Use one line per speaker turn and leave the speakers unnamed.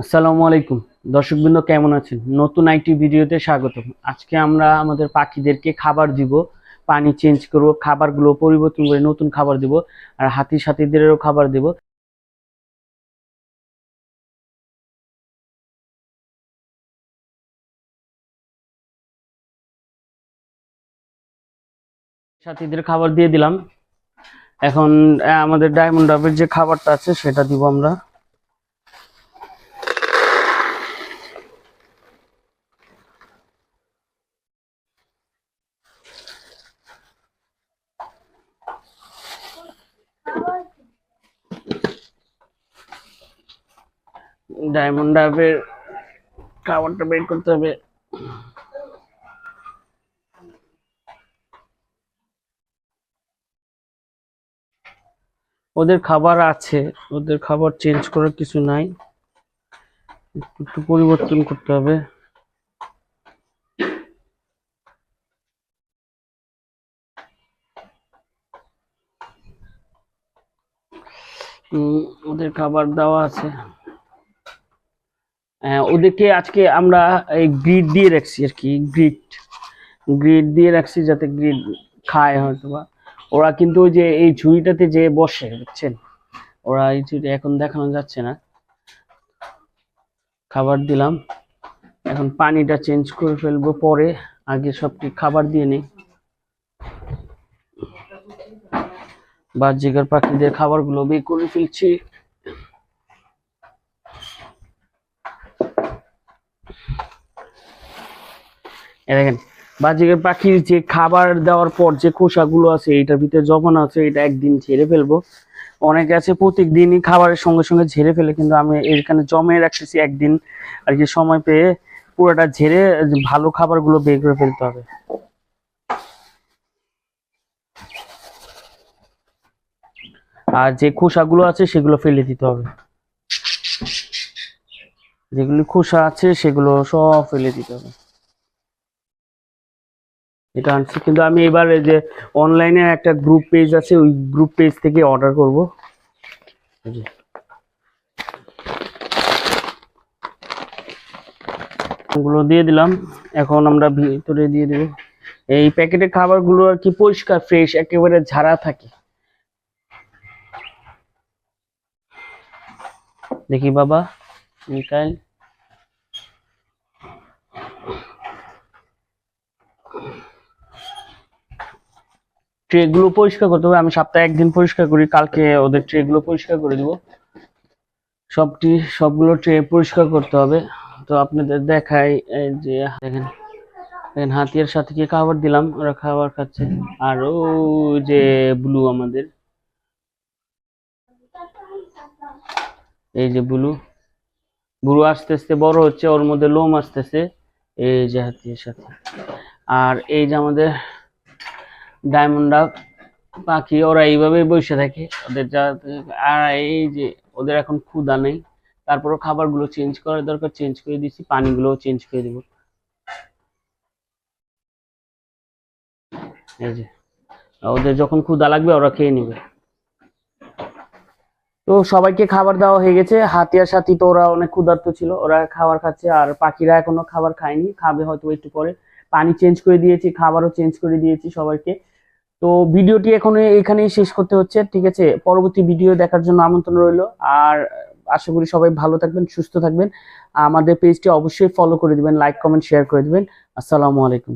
আসসালামু আলাইকুম। দর্শকবৃন্দ, কেমন আছেন? নতুন আইটি ভিডিওতে স্বাগতম। আজকে আমরা আমাদের পাখিদেরকে খাবার দিব, পানি চেঞ্জ করব, খাবারগুলো পরিবর্তন করে নতুন খাবার দিব, আর হাতি সাথীদেরও খাবার দিব। সাথীদের খাবার দিয়ে দিলাম। এখন আমাদের ডায়মন্ড ডাবের যে খাবারটা আছে, সেটা দিব আমরা। ডায়মন্ড ডাবের খাবারটা বের করতে হবে। ওদের খাবার আছে, ওদের খাবার চেঞ্জ করার কিছু নাই। একটু পরিবর্তন করতে হবে। ওদের খাবার দেওয়া আছে। ওদেরকে আজকে আমরা এই গ্রিড দিয়ে রাখছি আর কি গ্রিড গ্রিড দিয়ে রাখছি যাতে গ্রিড খায় হয়তো বা ওরা কিন্তু ওই যে এই ঝুড়িটাতে যে বসে, বুঝছেন? ওরা এই ঝুড়ি এখন দেখানো যাচ্ছে না। খাবার দিলাম। এখন পানিটা চেঞ্জ করে ফেলব পরে। আগে সবটি খাবার দিয়ে নেই। বাহ্যিকার পাখিদের খাবারগুলো বের করে ফেলছি এই দেখেন বাজিকের পাখির যে খাবার দেওয়ার পর যে খোসাগুলো আছে এটার ভিতরে জমানো আছে, এটা একদিন ঝেড়ে ফেলব। অনেকে আছে প্রত্যেক দিনই খাবারের সঙ্গে সঙ্গে ঝেড়ে ফেলে, কিন্তু আমি এখানে জমে রাখতেছি একদিন। আর কি সময় পেয়ে পুরোটা ঝেড়ে ভালো খাবারগুলো বের করে ফেলতে হবে। আর যে খোসাগুলো আছে, সেগুলো ফেলে দিতে হবে। যেগুলি খোসা আছে, সেগুলো সব ফেলে দিতে হবে। এটা আনছি। কিন্তু আমি এবার যে অনলাইনে একটা গ্রুপ পেজ আছে, ওই গ্রুপ পেজ থেকে অর্ডার করব। ওগুলো দিয়ে দিলাম। এখন আমরা ভিতরে দিয়ে দেব। এই প্যাকেটের খাবারগুলো আর কি পরিষ্কার ফ্রেশ একেবারে ঝাড়া থাকে। দেখি বাবা, মিকাইল। ট্রে গুলো পরিষ্কার করতে হবে। আমি সপ্তাহে একদিন পরিষ্কার করি, কালকে ওদের ট্রে গুলো পরিষ্কার করে দিব। সবটি, সবগুলো ট্রে পরিষ্কার করতে হবে। তো আপনাদের দেখাই যে দেখেন দেখেন হাতিয়ার সাথে কি খাবার দিলাম, ওরা খাবার খাচ্ছে। আর ও যে ব্লু আমাদের। এই যে ব্লু ব্লু আস্তে আস্তে বড় হচ্ছে, ওর মধ্যে লোম আসতেছে। এই যে হাতিয়ার সাথে। আর এই যে আমাদের ডায়মন্ড পাখি, ওরা এইভাবেই বসে থাকে। ওদের যা, আর এই যে ওদের এখন ক্ষুধা নেই, তারপরও খাবারগুলো চেঞ্জ করার দরকার চেঞ্জ করে দিচ্ছি, পানিগুলোও চেঞ্জ করে দিব। ওদের যখন ক্ষুধা লাগবে, ওরা খেয়ে নেবে। তো সবাইকে খাবার দেওয়া হয়ে গেছে। হাতিয়ার সাথী তো ওরা অনেক ক্ষুধার্ত ছিল, ওরা খাবার খাচ্ছে, আর পাখিরা এখনও খাবার খায়নি, খাবে হয়তো একটু পরে। পানি চেঞ্জ করে দিয়েছি, খাবারও চেঞ্জ করে দিয়েছি সবাইকে। তো ভিডিওটি এখন এখানেই শেষ করতে হচ্ছে, ঠিক আছে? পরবর্তী ভিডিও দেখার জন্য আমন্ত্রণ রইল। আর আশা করি সবাই ভালো থাকবেন, সুস্থ থাকবেন। আমাদের পেজটি অবশ্যই ফলো করে দিবেন লাইক কমেন্ট শেয়ার করে দিবেন। আসসালামু আলাইকুম।